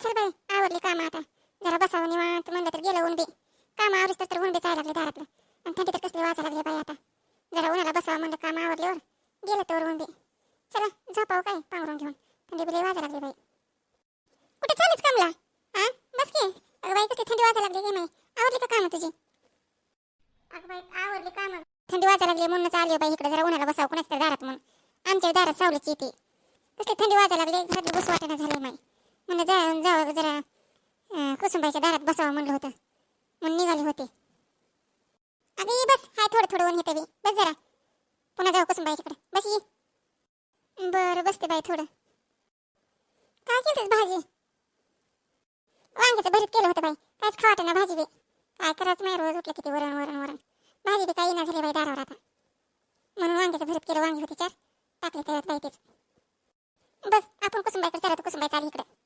चल बाई आवडली काम आता. जरा बसावं निवांत म्हणलं तर गेलं उंडी काम आवरीस तर उंडी जायला लागले दारातलं आणि थंडी तर कसली वाचा लागली बाई आता. जरा उन्हाला बसावं म्हणलं काम आवडल्यावर गेलं तर उंडी चला झोपाव काय पांघरून घेऊन. थंडी बिली वाजा लागली बाई. कुठे चालीच कामला? हा बस की. अगं बाई कसली थंडी वाजा लागली की नाही आवडली का काम तुझी? अगं बाई आवडली काम. थंडी वाजा लागली म्हणूनच आली बाई. इकडे जरा उन्हाला बसावं. कोणाच तरी दारात म्हणून. आमच्या दारात सावलीची येते कसली थंडी वाजा लागली घरात बस वाटेना झाली माई. म्हणलं जा जावं जरा कुसुंबाईच्या दारात बसावं म्हणलं होतं. म्हणून निघाले होते. अगे बस हाय थोडं थोडं ऊन येते बी. बस जरा. पुन्हा जाऊ कुसुंबाईच्याकडे बस ये. बरं बसते बाई थोडं. काय केलं भाजी? वांग्याचं भरीत केलं होतं बाई. काहीच खावाटे ना भाजी बी. काय करायचं नाही रोज उठलं किती वरण वरण वरण. भाजी बी काही ना झाली बाई दारावर आता. म्हणून वांग्याचं भरीत केलं वांगी होती चार. टाकले त्याच्यात बाई तेच. बस आपण कुसुंबाईकडे चालत कुसुंबाई चाली इकडे.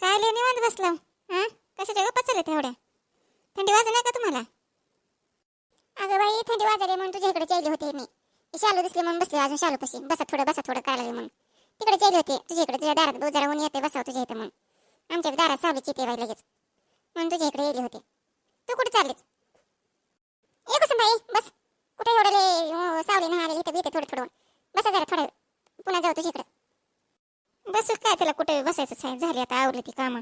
काय लय निवांत बसलो. हां? कशाच्या गप्पा चालत एवढ्या? थंडी वाजत का तुम्हाला? अगं बाई थंडी वाजली म्हणून तुझ्या इकडे चालली होते मी. ही शालू दिसली म्हणून बसले अजून शालू पशी बसा थोडं बसा थोडं काय लागली म्हणून. तिकडे चालली होते. तुझ्या इकडे तुझ्या दारात दो जरा ऊन येते बसावं तुझ्या इथे म्हणून. आमच्या दारात सावलीची येते बाई लगेच. म्हणून तुझ्या इकडे येली होते. तू कुठे चाललीस? ए कसं बाई बस. कुठे एवढं हो, सावली नाही आलेली इथं इथे थोडं थोडं बसा जरा थोडं. पुन्हा जाऊ तुझ्या इकडे. बस काय त्याला? कुठे बसायचं आहे झाली आता आवरली ती कामं.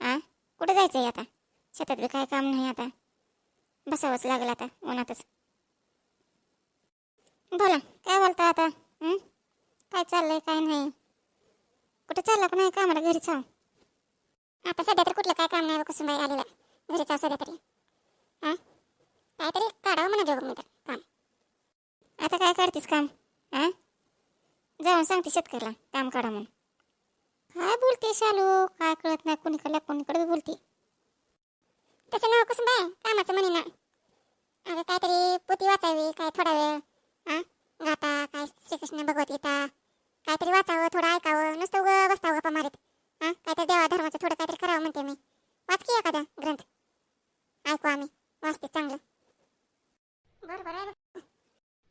आ? कुठे जायचं आहे आता? शेतात बी काय काम नाही आता. बसावंच लागलं आता उन्हातच. बोला काय बोलता आता? काय चाललंय काय नाही? कुठे चाललं पण नाही कामाला? घरीच आहो आता सध्या तर कुठलं काय काम नाही कसं बाई आलेलं घरीच आहो सध्या तरी. हा काहीतरी काढावं म्हणा घेऊ मी तर काम. आता काय काढतेस काम? हा जाऊन सांगते शेतकऱ्याला काम काढा म्हणून. काय बोलते शालू. काय कळत नाही कोणीकडल्या कोणीकडे बी बोलते. तसं नाव कसं बाय? कामाचं म्हणे ना. अगं काहीतरी पोती वाचावी काय थोडा वेळ. हा गाता काय श्रीकृष्ण भगवद्गीता काहीतरी वाचावं थोडं ऐकावं नुसतं उगं बसतावं गप्पा मारीत हा काहीतरी देवा धर्माचं थोडं काहीतरी करावं म्हणते मी वाच की एखादा ग्रंथ ऐकू आम्ही वाचते चांगलं बरं बरं आहे बघ.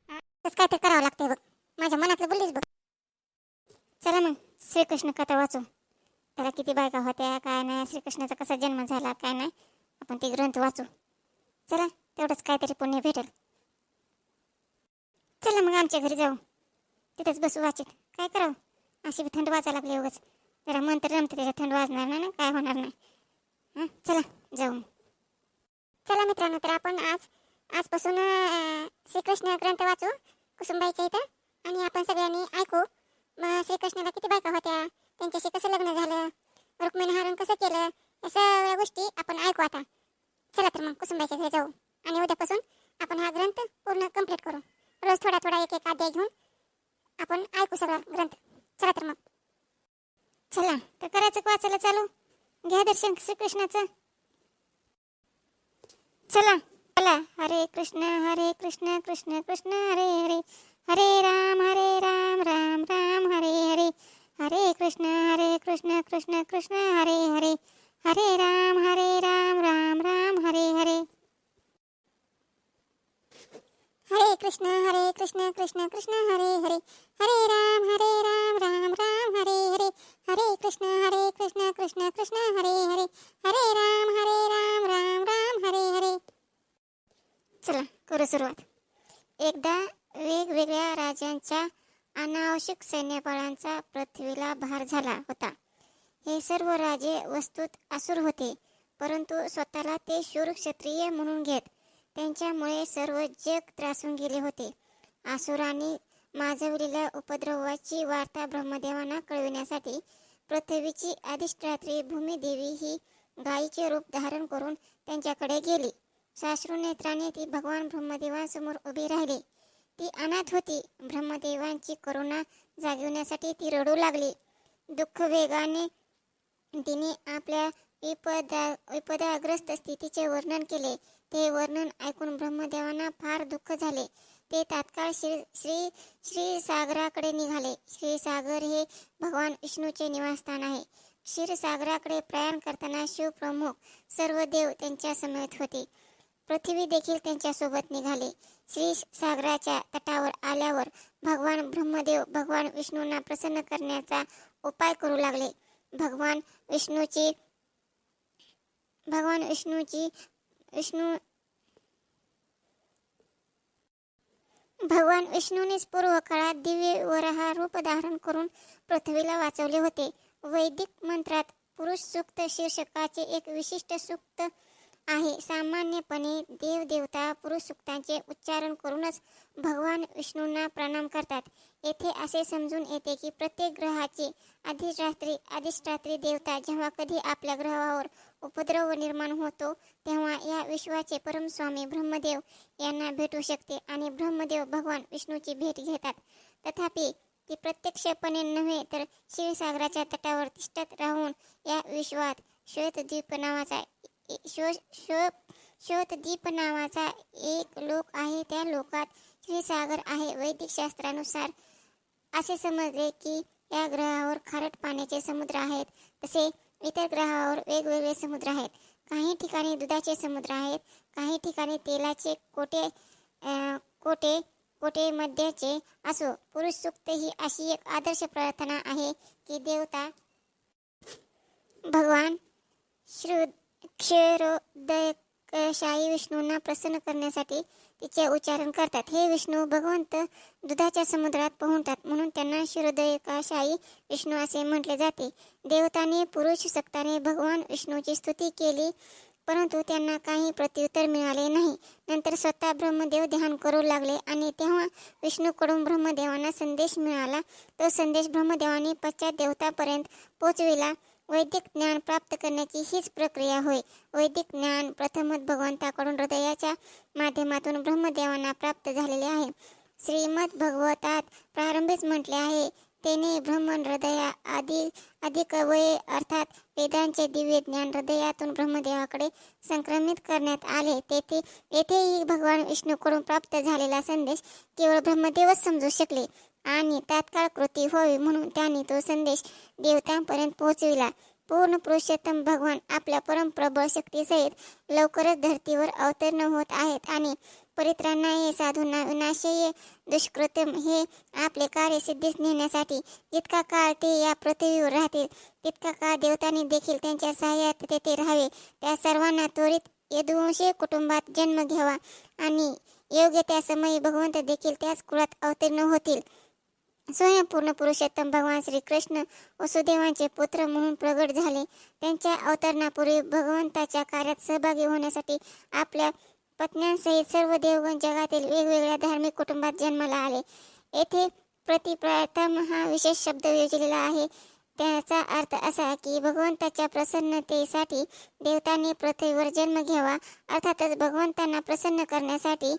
हा, तसं काहीतरी करावं लागतंय बघ माझ्या मनातलं बोललीस बघ चला मग श्रीकृष्ण कथा वाचू त्याला किती बायका होत्या काय नाही श्रीकृष्णाचा कसा जन्म झाला काय नाही आपण ते ग्रंथ वाचू. चला तेवढंच काहीतरी पुण्य भेटेल. चला मग आमच्या घरी जाऊ. तिथेच बसू वाचित. काय करावं? अशी थंड वाजायला लागली उगाच. जरा मन तर रमतं त्याच्यात थंड वाजणार नाही ना काय होणार नाही. हां चला जाऊ मग. चला मित्रांनो तर आपण आज आजपासून श्रीकृष्ण ग्रंथ वाचू कुसुमबाईच्या इथं. आणि आपण सगळ्यांनी ऐकू. मग श्रीकृष्णाला किती बायका त्यांच्याशी कसं लग्न झालं? रुक्मिणी हरण कसं केलं? या सगळ्या गोष्टी आपण ऐकू आता. चला तर मग कुसुमबाईच्या घरी जाऊ आणि उद्यापासून आपण हा ग्रंथ पूर्ण कंप्लीट करू. रोज थोडा थोडा एक एक अध्याय घेऊन आपण ऐकू सगळा ग्रंथ. चला तर मग. चला तर करायचं वाचायला चालू. घ्या दर्शन श्रीकृष्णाचं. चला चला. हरे कृष्ण हरे कृष्ण कृष्ण कृष्ण हरे हरे. हरे राम हरे कृष्ण हरे कृष्ण कृष्ण कृष्ण हरे हरे. हरे राम हरे राम राम राम हरे हरे. हरे कृष्ण हरे कृष्ण कृष्ण कृष्ण हरे हरे. हरे राम हरे राम राम राम हरे हरे. हरे कृष्ण हरे कृष्ण कृष्ण कृष्ण हरे हरे. हरे राम हरे राम राम राम हरे हरे. चला करू सुरुवात. एकदा वेगवेगळ्या राजांच्या अनावश्यक सैन्यबळांचा पृथ्वीला भार झाला होता. हे सर्व राजे वस्तूत असुर होते परंतु स्वतःला ते शूर क्षत्रिय म्हणून घेत त्यांच्यामुळे सर्व जग त्रासून गेले होते. आसुरांनी माजवलेल्या उपद्रवाची वार्ता ब्रह्मदेवांना कळविण्यासाठी पृथ्वीची अधिष्ठात्री भूमिदेवी ही गायीचे रूप धारण करून त्यांच्याकडे गेली. साश्रू नेत्राने ती भगवान ब्रह्मदेवांसमोर उभी राहिली. ती अनाथ होती. ब्रह्मदेवांची करुणा जागविण्यासाठी ती रडू लागली. दुःख वेगाने तिने आपल्या विपदा विपदाग्रस्त स्थितीचे वर्णन केले. ते वर्णन ऐकून ब्रह्मदेवांना फार दुःख झाले. ते तात्काळ श्री श्री श्री सागराकडे निघाले. श्रीसागर हे भगवान विष्णूचे निवासस्थान आहे. क्षीरसागराकडे प्रयाण करताना शिवप्रमुख सर्व देव त्यांच्या समेत होते. पृथ्वी देखील त्यांच्यासोबत निघाले. श्री सागराच्या तटावर आल्यावर भगवान ब्रह्मदेव भगवान विष्णूंना प्रसन्न करण्याचा उपाय करू लागले. भगवान विष्णूची भगवान विष्णूची विष्णू भगवान विष्णूनेच पूर्व काळात दिव्य वराह रूप धारण करून पृथ्वीला वाचवले होते. वैदिक मंत्रात पुरुष सूक्त शीर्षकाचे एक विशिष्ट सूक्त आहे. सामान्यपणे देवदेवता पुरुष सूक्तांचे उच्चारण करूनच भगवान विष्णूंना प्रणाम करतात. येथे असे समजून येते की प्रत्येक ग्रहाची अधिष्ठात्री अधिष्ठात्री देवता जेव्हा कधी आपल्या ग्रहावर उपद्रव निर्माण होतो तेव्हा या विश्वाचे परमस्वामी ब्रह्मदेव यांना भेटू शकते आणि ब्रह्मदेव भगवान विष्णूची भेट घेतात. तथापि ती प्रत्यक्षपणे नव्हे तर क्षीरसागराच्या तटावर तिष्ठत राहून या विश्वात श्वेतद्वीप नावाचा शो शो दीप नावाचा एक लोक आहे. त्या लोकात श्रीसागर आहे. वैदिक शास्त्रानुसार असे समजले की या ग्रहावर खारट पाण्याचे समुद्र आहेत. तसे इतर ग्रहावर वेगवेगळे समुद्र आहेत. काही ठिकाणी दुधाचे समुद्र आहेत. काही ठिकाणी तेलाचे कोटे कोटे कोटे मध्याचे असो. पुरुष सुक्त ही अशी एक आदर्श प्रार्थना आहे की देवता भगवान श्रुद्ध क्षीरोदयशाही विष्णूंना प्रसन्न करण्यासाठी तिचे उच्चारण करतात. हे विष्णू भगवंत दुधाच्या समुद्रात पोहतात. म्हणून त्यांना क्षीरोदयकाशाही विष्णू असे म्हटले जाते. देवताने पुरुष सक्ताने भगवान विष्णूची स्तुती केली परंतु त्यांना काही प्रत्युत्तर मिळाले नाही. नंतर स्वतः ब्रह्मदेव ध्यान करू लागले आणि तेव्हा विष्णूकडून ब्रह्मदेवांना संदेश मिळाला. तो संदेश ब्रह्मदेवाने पश्चात देवतापर्यंत पोचविला. वैदिक ज्ञान प्राप्त करण्याची हीच प्रक्रिया होय. वैदिक ज्ञान प्रथमच भगवंताकडून हृदयाच्या माध्यमातून ब्रह्मदेवांना प्राप्त झालेले आहे. श्रीमद भगवतात प्रारंभीच म्हटले आहे तेने ब्रह्मन हृदया आदी अधिक वय अर्थात वेदांचे दिव्य ज्ञान हृदयातून ब्रह्मदेवाकडे संक्रमित करण्यात आले. तेथे येथेही भगवान विष्णूकडून प्राप्त झालेला संदेश केवळ ब्रह्मदेवच समजू शकले आणि तात्काळ कृती व्हावी म्हणून त्यांनी तो संदेश देवतांपर्यंत पोहोचविला. पूर्ण पुरुषोत्तम भगवान आपल्या परमप्रबळ शक्तीसहित लवकरच धर्तीवर अवतीर्ण होत आहेत आणि परित्राणाय साधूंना विनाशय दुष्कृतम हे आपले कार्य सिद्धीस नेण्यासाठी. जितका काळ ते या पृथ्वीवर राहतील तितका काळ देवतांनी देखील त्यांच्या सहाय्यात तेथे राहावे. त्या सर्वांना त्वरित यदुवंशी कुटुंबात जन्म घ्यावा आणि योग्य त्या समयी भगवंत देखील त्याच कुळात अवतीर्ण होतील. स्वयंपूर्ण पुरुषोत्तम भगवान श्रीकृष्ण वसुदेवांचे पुत्र म्हणून प्रगट झाले. त्यांच्या अवतरणापूर्वी भगवंताच्या कार्यात सहभागी होण्यासाठी आपल्या पत्न्यांसहित सर्व देवगण जगातील वेगवेगळ्या धार्मिक कुटुंबात जन्माला आले. येथे प्रतिप्रथम हा विशेष शब्द योजलेला आहे. त्याचा अर्थ असा की भगवंताच्या प्रसन्नतेसाठी देवतांनी पृथ्वीवर जन्म घ्यावा. अर्थातच भगवंतांना प्रसन्न करण्यासाठी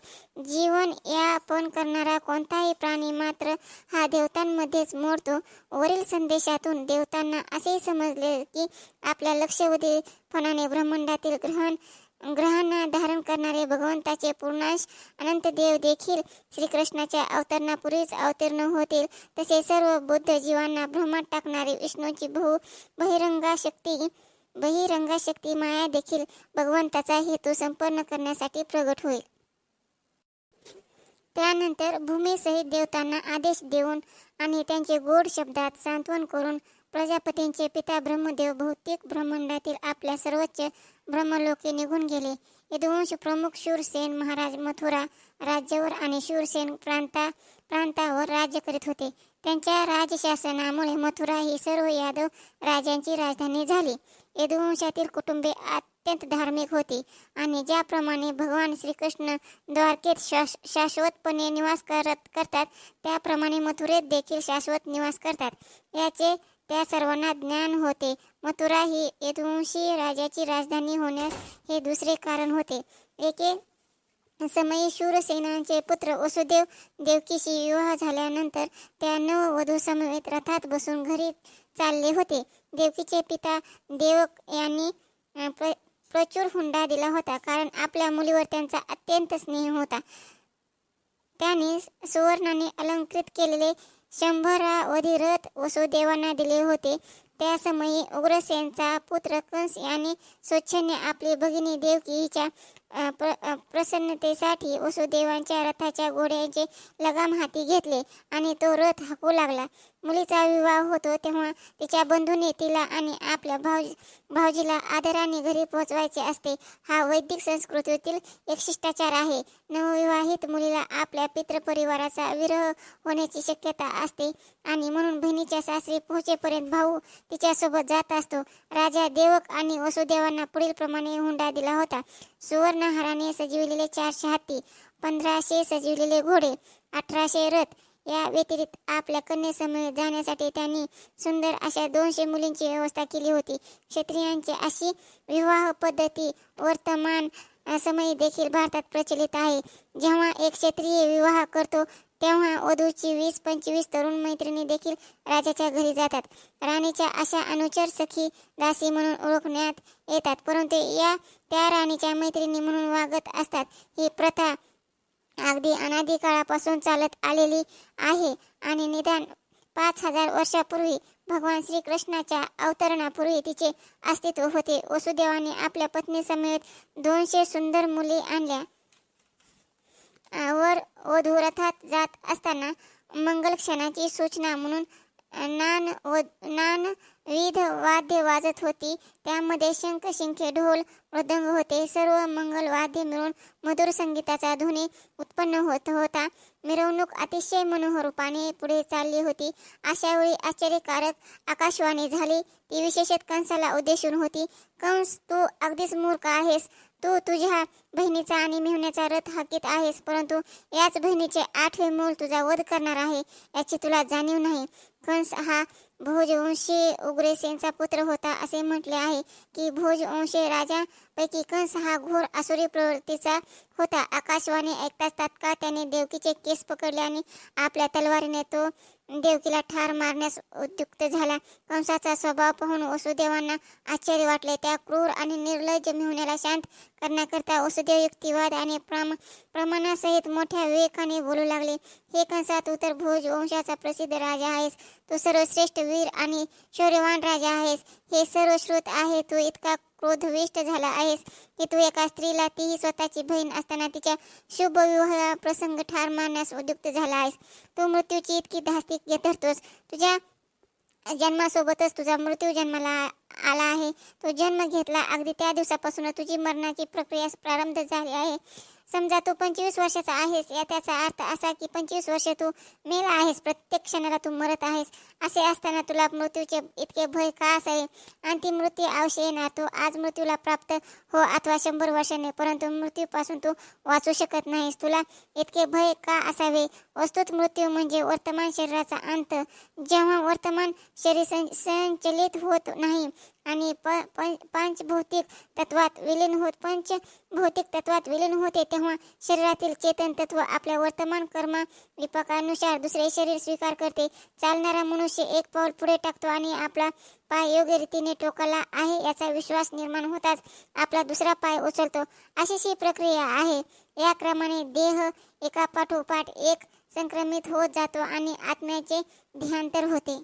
जीवन यापन करणारा कोणताही प्राणी मात्र हा देवतांमध्येच मोडतो. वरील संदेशातून देवतांना असे समजले की आपल्या लक्षवेधीपणाने ब्रह्मांडातील ग्रहण ग्रहांना धारण करणारे भगवंताचे पूर्णांश अनंत देव देखील श्रीकृष्णाच्या अवतरणापूर्वीच अवतीर्ण होतील. तसे सर्व बुद्ध जीवांना भ्रमात टाकणारी विष्णूची बहु बहिरंगा शक्ती बहिरंगा शक्ती माया देखील भगवंताचा हेतू संपन्न करण्यासाठी प्रगट होईल. त्यानंतर भूमीसहित देवतांना आदेश देऊन आणि त्यांचे गोड शब्दात सांत्वन करून प्रजापतींचे पिता ब्रह्मदेव भौतिक ब्रह्मांडातील आपल्या सर्वोच्च ब्रह्मलोके निघून गेले. यदुवंश प्रमुख शूरसेन महाराज मथुरा राज्यावर आणि शूरसेन प्रांता प्रांतावर राज्य करीत होते. त्यांच्या राजशासनामुळे मथुरा ही सर्व यादव राजांची राजधानी झाली. यदुवंशातील कुटुंबे अत्यंत धार्मिक होती आणि ज्याप्रमाणे भगवान श्रीकृष्ण द्वारकेत शाश शाश्वतपणे निवास करत करतात त्याप्रमाणे मथुरेत देखील शाश्वत निवास करतात. याचे त्या सर्वांना ज्ञान होते. मथुरा ही यदुवंशी राजाची राजधानी होण्यास हे दुसरे कारण होते. एके समयी शूरसेनांचे पुत्र वसुदेव देवकीशी विवाह झाल्यानंतर त्या नववधू समवेत रथात बसून घरी चालले होते. देवकीचे पिता देवक यांनी प्र प्रचूर हुंडा दिला होता कारण आपल्या मुलीवर त्यांचा अत्यंत स्नेह होता. त्याने सुवर्णाने अलंकृत केलेले शंभरावधी रथ वसुदेवांना दिले होते. त्या समयी उग्रसेनचा पुत्र कंस याने स्वच्छने आपली भगिनी देवकी हिच्या प्र प्रसन्नतेसाठी वसुदेवांच्या रथाच्या घोड्याचे लगाम हाती घेतले आणि तो रथ हाकू लागला. मुलीचा विवाह होतो तेव्हा तिच्या बंधूने तिला आणि आपल्या भाऊ भाऊजीला आदराने घरी पोहोचवायचे असते. हा वैदिक संस्कृतीतील एक शिष्टाचार आहे. नवविवाहित मुलीला आपल्या पितृपरिवाराचा विरह होण्याची शक्यता असते आणि म्हणून बहिणीच्या सासरी पोहोचेपर्यंत भाऊ तिच्यासोबत जात असतो. राजा देवक आणि वसुदेवांना पुढील प्रमाणे हुंडा दिला होता. सुवर्णहाराने सजविलेले चारशे हत्ती पंधराशे सजविलेले घोडे अठराशे रथ या व्यतिरिक्त आपल्या कन्येसमोर जाण्यासाठी त्यांनी सुंदर अशा दोनशे मुलींची व्यवस्था केली होती. क्षत्रियांची अशी विवाह पद्धती वर्तमान समयी देखील भारतात प्रचलित आहे. जेव्हा एक क्षत्रिय विवाह करतो तेव्हा वधूची वीस पंचवीस तरुण मैत्रिणी देखील राजाच्या घरी जातात. राणीच्या अशा अनुचर सखी दासी म्हणून ओळखण्यात येतात. परंतु या त्या राणीच्या मैत्रिणी म्हणून वागत असतात. ही प्रथा अगदी अनादी काळापासून चालत आलेली आहे आणि निदान पाच हजार वर्षापूर्वी भगवान श्रीकृष्णाच्या अवतरणापूर्वी तिचे अस्तित्व होते. वसुदेवाने आपल्या पत्नीसमेत दोनशे सुंदर मुली आणल्या. वर वधूरथात जात असताना मंगल क्षणाची सूचना म्हणून नान व नान विध वाद्य वाजत होती. त्यामध्ये शंख शिंखे ढोल मृदंग होते. सर्व मंगल वाद्य मिळून मधुर संगीताचा ध्वनी उत्पन्न होत होता. मिरवणूक अतिशय मनोहरूपाने पुढे चालली होती. अशा वेळी आश्चर्यकारक आकाशवाणी झाली. ती विशेषत कंसाला उद्देशून होती. कंस तू अगदीच मूर्ख आहेस. तू तुझ्या बहिणीचा आणि मेहण्याचा रथ हाकीत आहेस परंतु याच बहिणीचे आठवे मूल तुझा वध करणार आहे याची तुला जाणीव नाही. कंस हा भोजवंशी उग्रसेनचा पुत्र होता असे म्हटले आहे की भोजवंशी राजापैकी कंस हा घोर आसुरी प्रवृत्तीचा होता. आकाशवाणी ऐकताच तात्काळ त्याने देवकीचे केस पकडले आणि आपल्या तलवारीने तो देवकीला ठार मारण्यास उद्युक्त झाला. कंसाचा स्वभाव पाहून वसुदेवांना आश्चर्य वाटले. त्या क्रूर आणि निर्लज्ज मेहुण्याला शांत करण्याकरता वसुदेव युक्तिवाद आणि प्रम प्रमाणासहित मोठ्या विवेकाने बोलू लागले. हे कंसा तू तर भोज वंशाचा प्रसिद्ध राजा आहेस. तू सर्वश्रेष्ठ वीर आणि शौर्यवान राजा आहेस. हे सर्व श्रुत आहे. तू इतका क्रोधविष्ट झाला आहेस की तू एका स्त्रीला तीही स्वतःची बहीण असताना तिच्या शुभ विवाह प्रसंग ठार मारण्यास उद्युक्त झाला आहेस. तू मृत्यूची इतकी धास्ती धरतोस. तुझ्या जन्मासोबतच तुझा मृत्यू जन्माला आला आहे. तो जन्म घेतला अगदी त्या दिवसापासून तुझी मरणाची प्रक्रिया प्रारंभ झाली आहे. समजा तू पंचवीस वर्षाचा आहेस या त्याचा अर्थ असा की पंचवीस वर्ष तू मेला आहेस प्रत्येक क्षणाला तू मरत आहेस. असे असताना तुला मृत्यूचे इतके भय का असावे? अंतिम मृत्यू अवश्य येणार. तू आज मृत्यूला प्राप्त हो अथवा शंभर वर्षाने परंतु मृत्यूपासून तू वाचू शकत नाहीस. तुला इतके भय का असावे? वस्तुत मृत्यू म्हणजे वर्तमान शरीराचा अंत. जेव्हा वर्तमान शरीर सं संचलित होत नाही आणि प पंच पंचभौतिक तत्वात विलीन होत पंच भौतिक तत्वात विलीन होते तेव्हा शरीरातील चेतन तत्व आपल्या वर्तमान कर्मा विपाकानुसार दुसरे शरीर स्वीकार करते. चालणारा मनुष्य एक पाऊल पुढे टाकतो आणि आपला पाय योग्य रीतीने टोकाला आहे याचा विश्वास निर्माण होताच आपला दुसरा पाय उचलतो. अशीच ही प्रक्रिया आहे. या क्रमाने देह एका पाठोपाठ एक संक्रमित होत जातो आणि आत्म्याचे ध्यांतर होते.